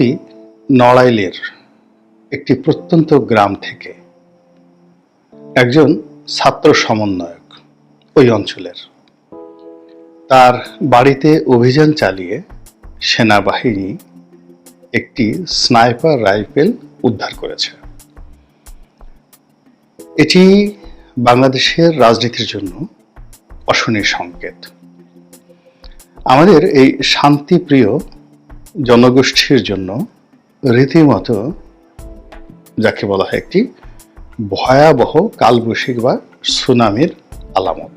সম্প্রতি নড়াইলের একটি প্রত্যন্ত গ্রাম থেকে। একজন ছাত্র সমন্বয়ক ওই অঞ্চলের। তার বাড়িতে অভিযান চালিয়ে সেনাবাহিনী একটি স্নাইপার রাইফেল উদ্ধার করেছে। এটি বাংলাদেশের রাজনীতির জন্য অশনির সংকেত। আমাদের এই শান্তিপ্রিয় জনগোষ্ঠীর জন্য রীতিমতো যাকে বলা হয় একটি ভয়াবহ কালবৈশিক বা সুনামির আলামত।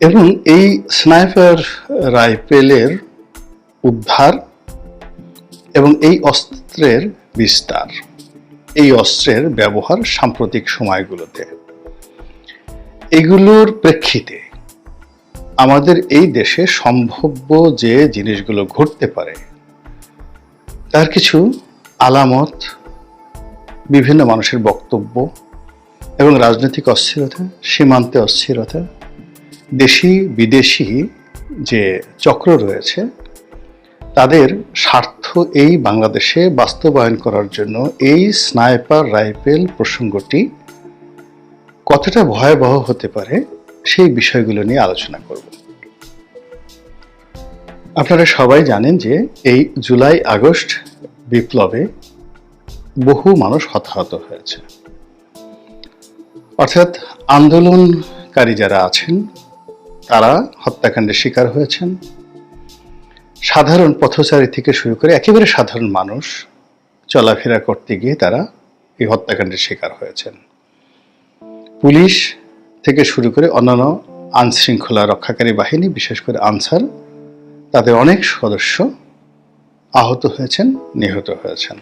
এবং এই স্নাইপার রাইফেলের উদ্ধার এবং এই অস্ত্রের বিস্তার, এই অস্ত্রের ব্যবহার সাম্প্রতিক সময়গুলোতে, এগুলোর প্রেক্ষিতে আমাদের এই দেশে সম্ভাব্য যে জিনিসগুলো ঘটতে পারে, তার কিছু আলামত, বিভিন্ন মানুষের বক্তব্য এবং রাজনৈতিক অস্থিরতা, সীমান্তে অস্থিরতা, দেশি বিদেশি যে চক্র রয়েছে, তাদের স্বার্থ এই বাংলাদেশে বাস্তবায়ন করার জন্য এই স্নাইপার রাইফেল প্রসঙ্গটি কতটা ভয়াবহ হতে পারে সেই বিষয়গুলো নিয়ে আলোচনা করব। আপনারা সবাই জানেন যে এই জুলাই, আগস্ট বিপ্লবে বহু মানুষ হতাহত হয়েছে। অর্থাৎ আন্দোলনকারী যারা আছেন, তারা হত্যাকাণ্ডের শিকার হয়েছেন। সাধারণ পথচারী থেকে শুরু করে একেবারে সাধারণ মানুষ চলাফেরা করতে গিয়ে তারা এই হত্যাকাণ্ডের শিকার হয়েছেন। পুলিশ থেকে শুরু করে অন্যান্য আইন শৃঙ্খলা রক্ষাকারী বাহিনী, বিশেষ করে আনসার, তাদের অনেক সদস্য আহত হয়েছেন, নিহত হয়েছেন।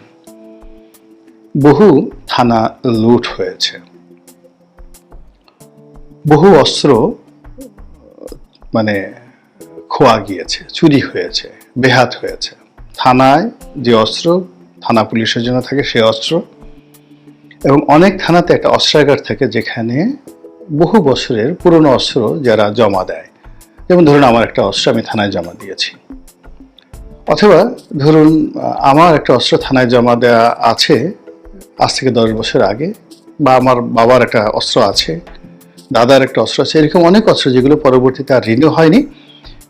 বহু থানা লুট হয়েছে। বহু অস্ত্র মানে খোয়া গিয়েছে, চুরি হয়েছে, বেহাত হয়েছে। থানায় যে অস্ত্র, থানা পুলিশের জন্য থাকে সেই অস্ত্র এবং অনেক থানাতে একটা অস্ত্রাগার থাকে যেখানে বহু বছরের পুরনো অস্ত্র যারা জমা দেয়। যেমন ধরুন আমার একটা অস্ত্র আমি থানায় জমা দিয়েছি। অথবা ধরুন আমার একটা অস্ত্র থানায় জমা দেওয়া আছে আজ থেকে দশ বছর আগে, বা আমার বাবার একটা অস্ত্র আছে, দাদার একটা অস্ত্র আছে, এরকম অনেক অস্ত্র যেগুলো পরবর্তীতে আর রিনিউ হয়নি।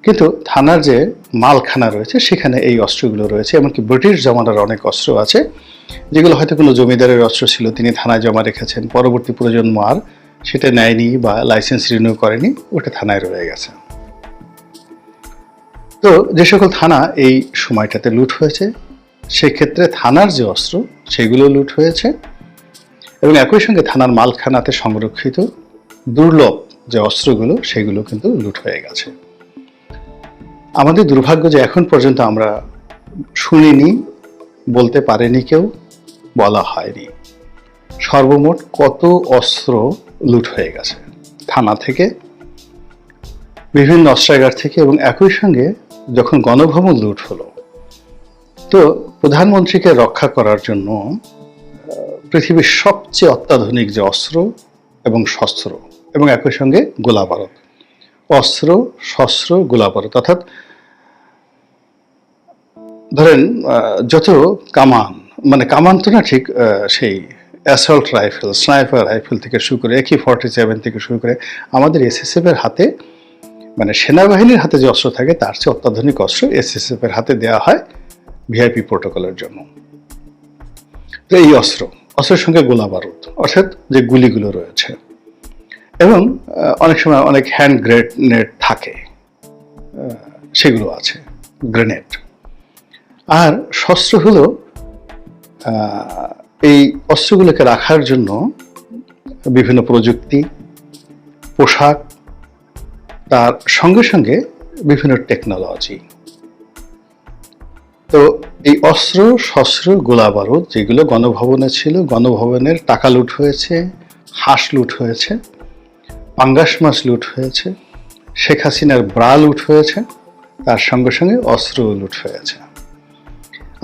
কিন্তু থানার যে মালখানা রয়েছে, সেখানে এই অস্ত্রগুলো রয়েছে। এমনকি ব্রিটিশ জমানার অনেক অস্ত্র আছে, যেগুলো হয়তো কোনো জমিদারের অস্ত্র ছিল, তিনি থানায় জমা রেখেছেন। পরবর্তী প্রজন্ম আর সেটা নেয়নি বা লাইসেন্স রিনিউ করেনি, ওটা থানায় রয়ে গেছে। তো যে সকল থানা এই সময়টাতে লুট হয়েছে, সেক্ষেত্রে থানার যে অস্ত্র, সেগুলো লুট হয়েছে এবং একই সঙ্গে থানার মালখানাতে সংরক্ষিত দুর্লভ যে অস্ত্রগুলো, সেগুলো কিন্তু লুট হয়ে গেছে। আমাদের দুর্ভাগ্য যে এখন পর্যন্ত আমরা শুনিনি, বলতে পারেনি কেউ, বলা হয়নি। সর্বমোট কত অস্ত্র লুট হয়ে গেছে। থানা থেকে, বিভিন্ন অস্ত্রাগার থেকে এবং একই সঙ্গে যখন গণভবন লুট হলো, তো প্রধানমন্ত্রীকে রক্ষা করার জন্য পৃথিবীর সবচেয়ে অত্যাধুনিক যে অস্ত্র এবং শস্ত্র এবং একই সঙ্গে গোলা বারুদ অস্ত্র, শস্ত্র গোলা বারুদ অর্থাৎ, ধরেন যত কামান মানে কামান তো না ঠিক সেই অ্যাসল্ট রাইফেল স্নাইপার রাইফেল থেকে শুরু করে একি ফর্টি সেভেন থেকে শুরু করে আমাদের এসএসএফ এর হাতে মানে সেনাবাহিনীর হাতে যে অস্ত্র থাকে, তার চেয়ে অত্যাধুনিক অস্ত্র এসএসএফ এর হাতে দেওয়া হয় ভিআইপি প্রোটোকলের জন্য। তো এই অস্ত্র, অস্ত্রের সঙ্গে গোলা বারুদ, অর্থাৎ যে গুলিগুলো রয়েছে। এবং অনেক সময় অনেক হ্যান্ড গ্রেনেড থাকে। সেগুলো আছে গ্রেনেড আর শস্ত্র হলো এই অস্ত্রগুলোকে রাখার জন্য বিভিন্ন প্রযুক্তি, পোশাক, তার সঙ্গে সঙ্গে বিভিন্ন টেকনোলজি তো এই অস্ত্র, শস্ত্র গোলা বারুদ যেগুলো গণভবনে ছিল, গণভবনের টাকা লুট হয়েছে, হাঁস লুট হয়েছে, পাঙ্গাস মাছ লুট হয়েছে, শেখ হাসিনার ব্রা লুট হয়েছে, তার সঙ্গে সঙ্গে অস্ত্র লুট হয়েছে।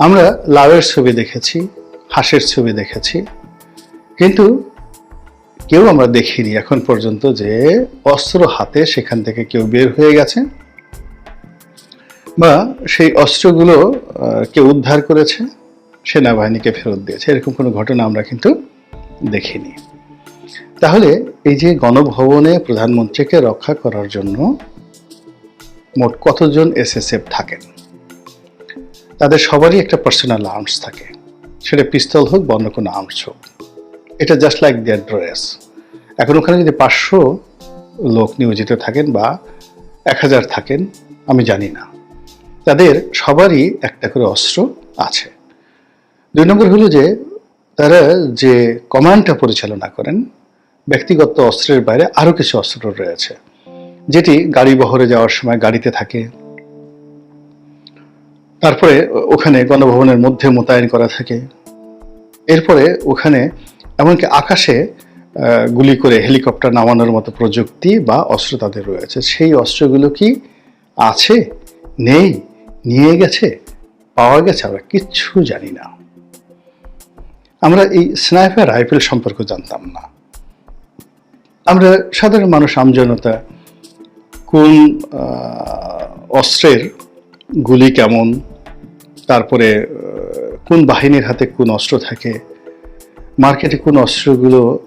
আমরা লাউয়ের ছবি দেখেছি হাঁসের ছবি দেখেছি। কিন্তু কেউ আমরা দেখিনি এখন পর্যন্ত যে অস্ত্র হাতে সেখান থেকে কেউ বের হয়ে গেছে বা সেই অস্ত্রগুলো কেউ উদ্ধার করেছে, সেনাবাহিনীকে ফেরত দিয়েছে। এরকম কোনো ঘটনা আমরা কিন্তু দেখিনি। তাহলে এই যে গণভবনে প্রধানমন্ত্রীকে রক্ষা করার জন্য মোট কতজন এসএসএফ থাকেন? তাদের সবারই একটা পার্সোনাল আর্মস থাকে। সেটা পিস্তল হোক বা অন্য কোনো আর্মস হোক এটা জাস্ট লাইক দেয়ার ড্রেস এখন ওখানে যদি পাঁচশো লোক নিয়োজিত থাকেন বা এক হাজার থাকেন, আমি জানি না। তাদের সবারই একটা করে অস্ত্র আছে। দুই নম্বর হলো যে, তারা যে কমান্ডটা পরিচালনা করেন, ব্যক্তিগত অস্ত্রের বাইরে আরও কিছু অস্ত্র রয়েছে। যেটি গাড়ি বহরে যাওয়ার সময় গাড়িতে থাকে তারপরে ওখানে গণভবনের মধ্যে মোতায়েন করা থাকে। এরপরে ওখানে এমনকি আকাশে গুলি করে হেলিকপ্টার নামানোর মতো প্রযুক্তি বা অস্ত্র তাদের রয়েছে। সেই অস্ত্রগুলো কি আছে? নেই? নিয়ে গেছে? পাওয়া গেছে? আমরা কিচ্ছু জানি না। আমরা এই স্নাইপার রাইফেল সম্পর্কে জানতাম না। আমরা সাধারণ মানুষ, আমজনতা, কোন অস্ত্রের গুলি কেমন? তারপরে কোন বাহিনীর হাতে কোন অস্ত্র থাকে? মার্কেটে কোন অস্ত্রগুলো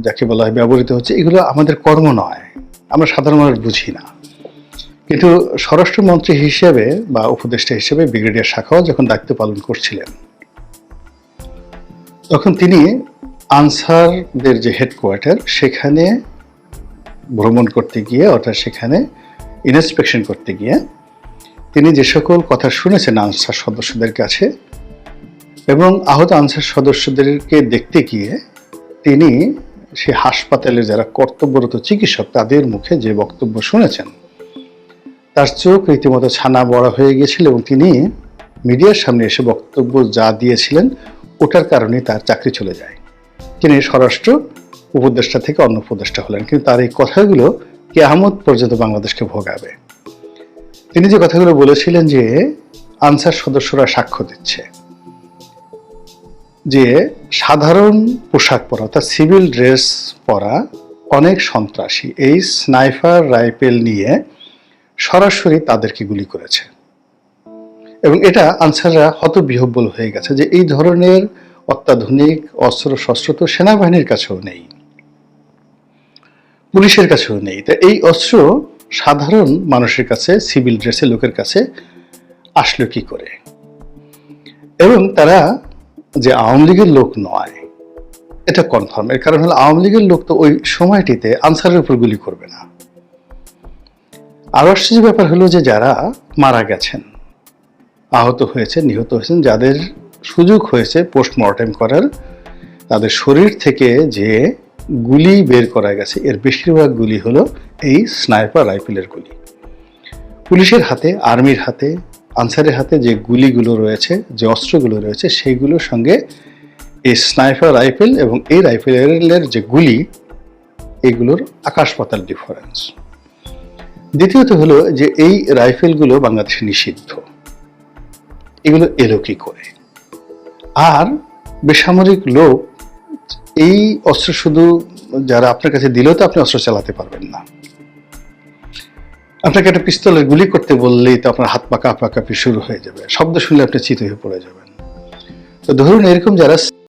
যাকে বলা হয় ব্যবহৃত হচ্ছে, এগুলো আমাদের কর্ম নয়। আমরা সাধারণ মানুষ বুঝি না। কিন্তু স্বরাষ্ট্রমন্ত্রী হিসেবে বা উপদেষ্টা হিসেবে ব্রিগেডিয়ার শাখাও যখন দায়িত্ব পালন করছিলেন, তখন তিনি আনসারদের যে হেডকোয়ার্টার, সেখানে ভ্রমণ করতে গিয়ে, অর্থাৎ সেখানে ইন্সপেকশন করতে গিয়ে তিনি যে সকল কথা শুনেছেন আনসার সদস্যদের কাছে এবং আহত আনসার সদস্যদেরকে দেখতে গিয়ে তিনি সে হাসপাতালের যারা কর্তব্যরত চিকিৎসক তাদের মুখে যে বক্তব্য শুনেছেন, তার চোখ রীতিমতো ছানা বড় হয়ে গিয়েছিল এবং তিনি মিডিয়ার সামনে এসে বক্তব্য যা দিয়েছিলেন ওটার কারণে তার চাকরি চলে যায়। তিনি স্বরাষ্ট্র উপদেষ্টা থেকে অন্য উপদেষ্টা হলেন, কিন্তু তার এই কথাগুলো কেয়ামত পর্যন্ত বাংলাদেশকে ভোগাবে। তিনি যে কথাগুলো বলেছিলেন যে আনসার সদস্যরা সাক্ষ্য দিচ্ছে, যে সাধারণ পোশাক পরা অর্থাৎ সিভিল ড্রেস পরা অনেক সন্ত্রাসী এই স্নাইপার রাইফেল নিয়ে সরাসরি তাদেরকে গুলি করেছে। এবং এটা আনসাররা হতবিহব্বল হয়ে গেছে যে এই ধরনের অত্যাধুনিক অস্ত্র শস্ত্র তো সেনাবাহিনীর কাছেও নেই, পুলিশের কাছেও নেই। তা এই অস্ত্র সাধারণ মানুষের কাছে, সিভিল ড্রেসে লোকের কাছে আসলো কি করে? এবং তারা যে আওয়ামী লীগের লোক নয়, এটা কনফার্ম এর কারণ হলো আওয়ামী লীগের লোক তো ওই সময়টিতে আনসারের উপর গুলি করবে না। আর আশ্চর্য ব্যাপার হলো যে যারা মারা গেছেন, আহত হয়েছে নিহত হয়েছেন, যাদের সুযোগ হয়েছে পোস্টমর্টেম করার, তাদের শরীর থেকে যে গুলি বের করা গেছে, এর বেশিরভাগ গুলি হলো এই স্নাইপার রাইফেলের গুলি। পুলিশের হাতে, আর্মির হাতে, আনসারের হাতে যে গুলিগুলো রয়েছে, যে অস্ত্রগুলো রয়েছে, সেইগুলোর সঙ্গে এই স্নাইপার রাইফেল এবং এই রাইফেলের যে গুলি, এগুলোর আকাশ পাতাল ডিফারেন্স। দ্বিতীয়ত হলো যে এই রাইফেলগুলো বাংলাদেশে নিষিদ্ধ। এগুলো এলো কি করে? আর বেসামরিক লোক এই অস্ত্র শুধু যারা আপনার কাছে দিলেও তো আপনি অস্ত্র চালাতে পারবেন না। আপনাকে একটা পিস্তলে গুলি করতে বললেই তো আপনার হাত পা পাকাপি কাঁপি শুরু হয়ে যাবে। শব্দ শুনলে আপনি চিত হয়ে পড়ে যাবেন। তো ধরুন এরকম যারা